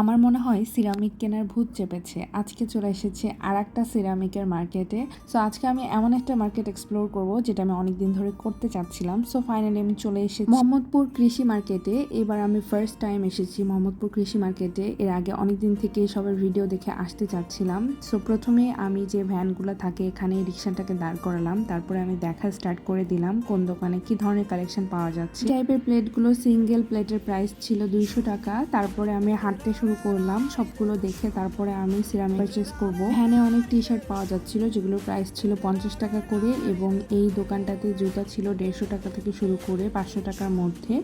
আমার মনে হয় সিরামিক কেনার ভূত চেপেছে। আজকে চলে এসেছে আর একটা সিরামিকের মার্কেটে। সো আজকে আমি এমন একটা মার্কেট এক্সপ্লোর করব যেটা আমি অনেকদিন ধরে করতে চাচ্ছিলাম। সো ফাইনালি আমি চলে এসেছি মোহাম্মদপুর কৃষি মার্কেটে। এবার আমি ফার্স্ট টাইম এসেছি মোহাম্মদপুর কৃষি মার্কেটে। এর আগে অনেকদিন থেকে সবার ভিডিও দেখে আসতে চাচ্ছিলাম। সো প্রথমে আমি যে ভ্যানগুলো থাকে এখানে রিক্সাটাকে দাঁড় করালাম। তারপরে আমি দেখা স্টার্ট করে দিলাম কোন দোকানে কি ধরনের কালেকশন পাওয়া যাচ্ছে। টাইপের প্লেটগুলো সিঙ্গেল প্লেটের প্রাইস ছিল দুইশো টাকা। তারপরে আমি হাঁটতে শুরু করলাম, সবগুলো দেখে তারপরে আমি সিরাম পারচেস করব। ভ্যানে অনেক টি শার্ট পাওয়া যাচ্ছিল, যেগুলোর প্রাইস ছিল পঞ্চাশ টাকা করে এবং এই দোকানটাতে জুতা ছিল দেড়শো টাকা থেকে শুরু করে পাঁচশো টাকার মধ্যে।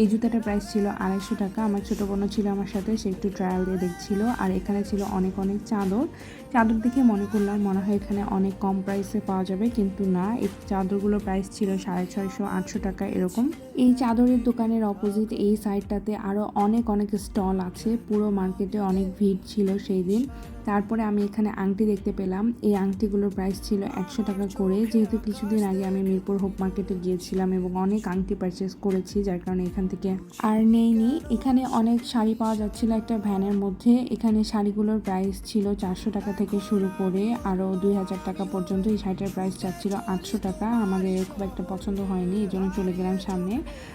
এই জুতাটার প্রাইস ছিল আড়াইশো টাকা। আমার ছোটো বোন ছিল আমার সাথে, সে একটু ট্রায়াল দিয়ে দেখছিল। আর এখানে ছিল অনেক অনেক চাদর। চাদর দেখে মনে করলাম, মনে হয় এখানে অনেক কম প্রাইসে পাওয়া যাবে, কিন্তু না, এই চাদরগুলোর প্রাইস ছিল সাড়ে ছয়শো, আটশো টাকা এরকম। এই চাদরের দোকানের অপোজিট এই সাইডটাতে আরও অনেক অনেক স্টল আছে। পুরো মার্কেটে অনেক ভিড় ছিল সেই দিন। তারপরে আমি এখানে আংটি দেখতে পেলাম। এই আংটিগুলোর প্রাইস ছিল একশো টাকা করে। যেহেতু কিছুদিন আগে আমি মিরপুর হোপ মার্কেটে গিয়েছিলাম এবং অনেক আংটি পারচেস করেছি, যার কারণে এখান থেকে আর নেইনি। এখানে অনেক শাড়ি পাওয়া যাচ্ছিল একটা ভ্যানের মধ্যে। এখানে শাড়িগুলোর প্রাইস ছিল চারশো টাকা থেকে শুরু করে আরও দুই হাজার টাকা পর্যন্ত। এই শাড়িটার প্রাইস চাচ্ছিল আটশো টাকা। আমাদের খুব একটা পছন্দ হয়নি, এই জন্য চলে গেলাম সামনে।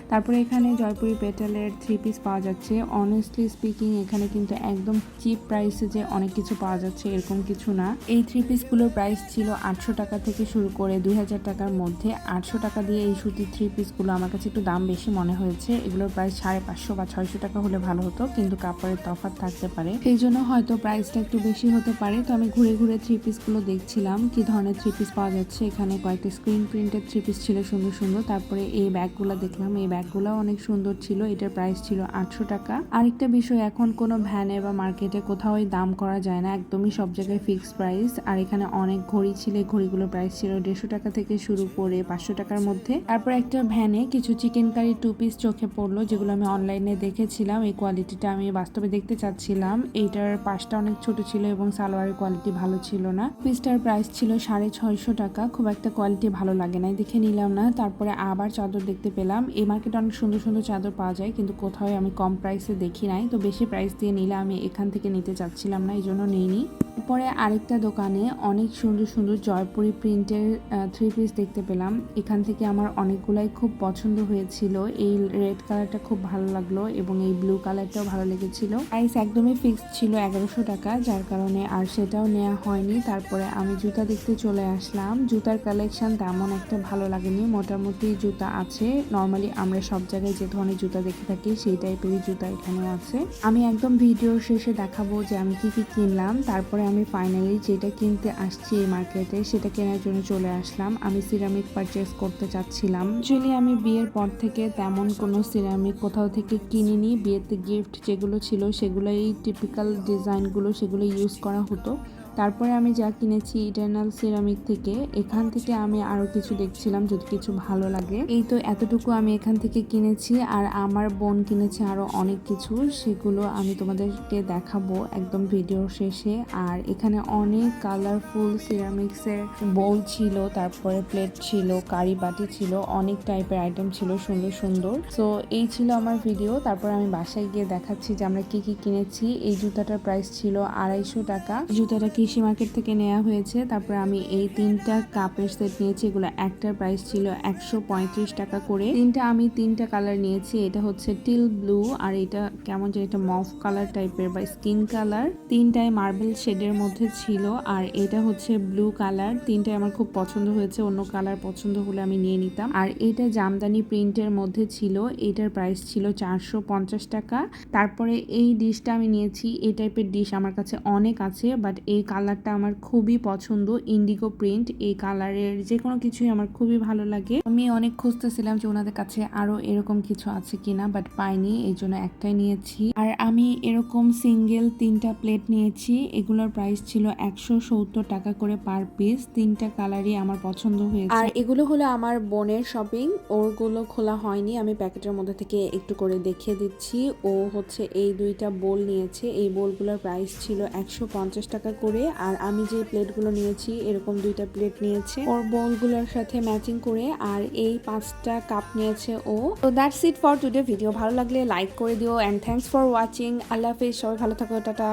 তারপরে এখানে জয়পুরি পেটেলের থ্রি পিস পাওয়া যাচ্ছে। অনেস্টলি স্পিকিং এখানে কিন্তু একদম চিপ প্রাইসে যে অনেক কিছু পাওয়া যাচ্ছে, এরকম কিছু না। এই থ্রি পিসগুলোর প্রাইস ছিল আটশো টাকা থেকে শুরু করে দুই হাজার টাকার মধ্যে। আটশো টাকা দিয়ে এই সুতির থ্রি পিসগুলো আমার কাছে একটু দাম বেশি মনে হয়েছে। এগুলোর প্রাইস সাড়ে পাঁচশো বা ছয়শো টাকা হলে ভালো হতো, কিন্তু কাপড়ের তফাৎ থাকতে পারে। সেই জন্য হয়তো প্রাইসটা একটু বেশি হতে পারে। তো আমি ঘুরে ঘুরে থ্রি পিসগুলো দেখছিলাম, কি ধরনের থ্রি পিস পাওয়া যাচ্ছে। এখানে কয়েকটা স্ক্রিন প্রিন্টের থ্রি পিস ছিল সুন্দর সুন্দর। তারপরে এই ব্যাগগুলো দেখলাম, এই ব্যাগগুলো অনেক সুন্দর ছিল। এটার প্রাইস ছিল আটশো টাকা। আরেকটা বিষয়, এখন কোনো ভ্যানে বা মার্কেটে কোথাও দাম করা যায় না, একদমই সব জায়গায় ফিক্সড প্রাইস। আর এখানে অনেক ঘড়ি ছিল ঘড়িগুলোর প্রাইস ছিল দেড়শো টাকা থেকে শুরু করে পাঁচশো টাকার মধ্যে। তারপর একটা ভ্যানে কিছু চিকেন কারি টু পিস চোখে পড়ল, যেগুলো আমি অনলাইনে দেখেছিলাম। এই কোয়ালিটিটা আমি বাস্তবে দেখতে চাচ্ছিলাম। এইটার পাশটা অনেক ছোট ছিল এবং সালোয়ারের কোয়ালিটি ভালো ছিল না। পিসটার প্রাইস ছিল সাড়ে ছয়শো টাকা। খুব একটা কোয়ালিটি ভালো লাগে না দেখে নিলাম না। তারপরে আবার চাদর দেখতে পেলাম। এই মার্কেটে অনেক সুন্দর সুন্দর চাদর পাওয়া যায়, কিন্তু কোথাও আমি কম প্রাইসে দেখি নাই। তো বেশি প্রাইস দিয়ে নিলে আমি এখান থেকে নিতে চাচ্ছিলাম না এই জন্য নিইনি। পরে আরেকটা দোকানে অনেক সুন্দর সুন্দর জয়পুরি প্রিন্টের থ্রি পিস দেখতে পেলাম। এখান থেকে আমার অনেকগুলাই খুব পছন্দ হয়েছিল। এই রেড কালারটা খুব ভালো লাগল এবং এই ব্লু কালারটাও ভালো লেগেছিল। প্রাইস একদমই ফিক্সড ছিল এগারোশো টাকা, যার কারণে আর সেটাও নেওয়া হয়নি। তারপরে আমি জুতা দেখতে চলে আসলাম। জুতার কালেকশন তেমন একটা ভালো লাগেনি। মোটামুটি জুতা আছে। নর্মালি আমরা সব জায়গায় যে ধরনের জুতা দেখে থাকি, সেই টাইপেরই জুতা এখানেও আছে। আমি একদম ভিডিওর শেষে দেখাবো যে আমি কি কি কিনলাম। তারপরে আমি ফাইনালি যেটা কিনতে আসছি এই মার্কেটে সেটা কেনার জন্য চলে আসলাম। আমি সিরামিক পারচেস করতে চাচ্ছিলাম। অ্যাকচুয়ালি আমি বিয়ের পর থেকে তেমন কোনো সিরামিক কোথাও থেকে কিনিনি। বিয়েতে গিফট যেগুলো ছিল সেগুলো এই টিপিক্যাল ডিজাইনগুলো সেগুলো ইউজ করা হতো। তারপরে আমি যা কিনেছি ইটার্নাল সিরামিক থেকে, এখান থেকে আমি আরও কিছু দেখছিলাম যদি কিছু ভালো লাগে। এই তো এতটুকু আমি এখান থেকে কিনেছি, আর আমার বোন কিনেছে আরও অনেক কিছু, সেগুলো আমি তোমাদেরকে দেখাবো একদম ভিডিও শেষে। আর এখানে অনেক কালারফুল সিরামিক্সের বোল ছিল, তারপরে প্লেট ছিল, কারি বাটি ছিল, অনেক টাইপের আইটেম ছিল সুন্দর সুন্দর। সো এই ছিল আমার ভিডিও তারপর আমি বাসায় গিয়ে দেখাচ্ছি যে আমরা কি কি কিনেছি। এই জুতাটার প্রাইস ছিল আড়াইশো টাকা। জুতাটা কৃষি মার্কেট থেকে নেওয়া হয়েছে। তারপর আমি এই তিনটা কাপের সেট নিয়েছি। এগুলো একটার প্রাইস ছিল একশো পঁয়ত্রিশ টাকা করে। তিনটা আমি তিনটা কালার নিয়েছি। এটা হচ্ছে টিল ব্লু আর এটা কেমন যে এটা মফ কালার টাইপের বা স্কিন কালার তিনটায় মার্বেল শেডের মধ্যে ছিল আর এটা হচ্ছে ব্লু কালার তিনটায় আমার খুব পছন্দ হয়েছে। অন্য কালার পছন্দ হলে আমি নিয়ে নিতাম। আর এটা জামদানি প্রিন্টের মধ্যে ছিল। এটার প্রাইস ছিল চারশো পঞ্চাশ টাকা। তারপরে এই ডিশটা আমি নিয়েছি। এই টাইপের ডিশ আমার কাছে অনেক আছে বাট এই কালারটা আমার খুবই পছন্দ। ইন্ডিগো প্রিন্ট এই কালারের যে কোনো কিছুই আমার খুবই ভালো লাগে। আমি অনেক খুঁজতেছিলাম যে ওনাদের কাছে আরও এরকম কিছু আছে কিনা বাট পাইনি, এই জন্য একটাই নিয়েছি। আর আমি এরকম সিঙ্গেল তিনটা প্লেট নিয়েছি, এগুলোর প্রাইস ছিল একশো সত্তর টাকা করে পার পিস তিনটা কালারই আমার পছন্দ হয়েছে। আর এগুলো হলো আমার বোনের শপিং ওরগুলো খোলা হয়নি, আমি প্যাকেটের মধ্যে থেকে একটু করে দেখিয়ে দিচ্ছি। ও হচ্ছে এই দুইটা বোল নিয়েছে, এই বোলগুলোর প্রাইস ছিল একশো পঞ্চাশ টাকা করে। করে আর আমি যে প্লেটগুলো নিয়েছি, এরকম দুইটা প্লেট নিয়েছে। ওর বোলগুলোর সাথে ম্যাচিং করে আর এই পাঁচটা কাপ নিয়েছে ও। তো that's it for today video ভালো লাগলে লাইক করে দিও অ্যান্ড থ্যাংকস ফর ওয়াচিং আল্লাহ হাফিজ, সবাই ভালো থাকো, টাটা।